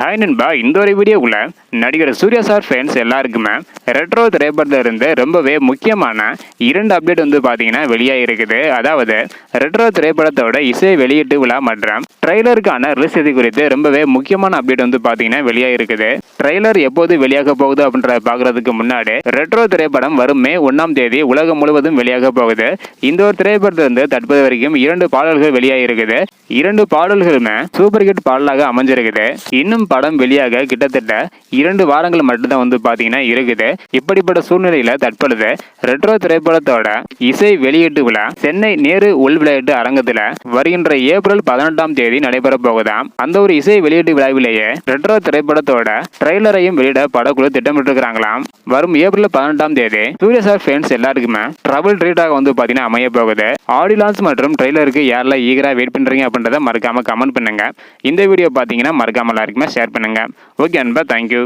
Hi நண்பா இந்த ஒரு வீடியோக்குள்ள நடிகர் சூர்யா சார் ஃபேன்ஸ் எல்லாருக்குமே ரெட்ரோ திரைப்படத்தில் இருந்து ரொம்பவே முக்கியமான இரண்டு அப்டேட் வந்து பார்த்தீங்கன்னா வெளியாக இருக்குது. அதாவது ரெட்ரோ திரைப்படத்தோட இசை வெளியீட்டு விழா மற்றும் ட்ரெய்லருக்கான ரிலீஸ் தேதி குறித்து ரொம்பவே முக்கியமான அப்டேட் வந்து பார்த்தீங்கன்னா வெளியாக இருக்குது. ட்ரெய்லர் எப்போது வெளியாக போகுது அப்படின்றத பார்க்கறதுக்கு முன்னாடி ரெட்ரோ திரைப்படம் வரும் மே ஒன்றாம் தேதி உலகம் முழுவதும் வெளியாக போகுது. இந்த ஒரு திரைப்படத்திலிருந்து தற்போது வரைக்கும் இரண்டு பாடல்கள் வெளியாக இருக்குது. இரண்டு பாடல்களுமே சூப்பர் ஹிட் பாடலாக அமைஞ்சிருக்குது. இன்னும் படம் வெளியாக கிட்டத்தட்ட இரண்டு வாரங்கள் மட்டும்தான் வந்து பார்த்தீங்கன்னா இருக்குது. இப்படிப்பட்ட சூழ்நிலையில தற்பொழுது ரெட்ரோ திரைப்படத்தோட இசை வெளியீட்டு விழா சென்னை நேரு உள் விளையாட்டு அரங்கத்துல வருகின்ற ஏப்ரல் பதினெட்டாம் தேதி நடைபெற போகுதாம் அந்த ஒரு இசை வெளியீட்டு விழாவிலேயே ரெட்ரோ திரைப்படத்தோட ட்ரெய்லரையும் வெளியிட படக்குழு திட்டமிட்டு இருக்கிறாங்களாம் வரும் ஏப்ரல் பதினெட்டாம் தேதி சூரிய சார் ஃபேன்ஸ் எல்லாருக்குமே ட்ரபிள் ட்ரீட்டாக வந்து பார்த்தீங்கன்னா அமைய போகுது. ஆடி லான்ச் மற்றும் ட்ரெய்லருக்கு யாரெல்லாம் ஈகரா வெயிட் பண்றீங்க அப்படின்றத மறக்காம கமெண்ட் பண்ணுங்க. இந்த வீடியோ பார்த்தீங்கன்னா மறக்காமல் எல்லாருக்குமே ஷேர் பண்ணுங்கள் ஓகே அன்பா தேங்க்யூ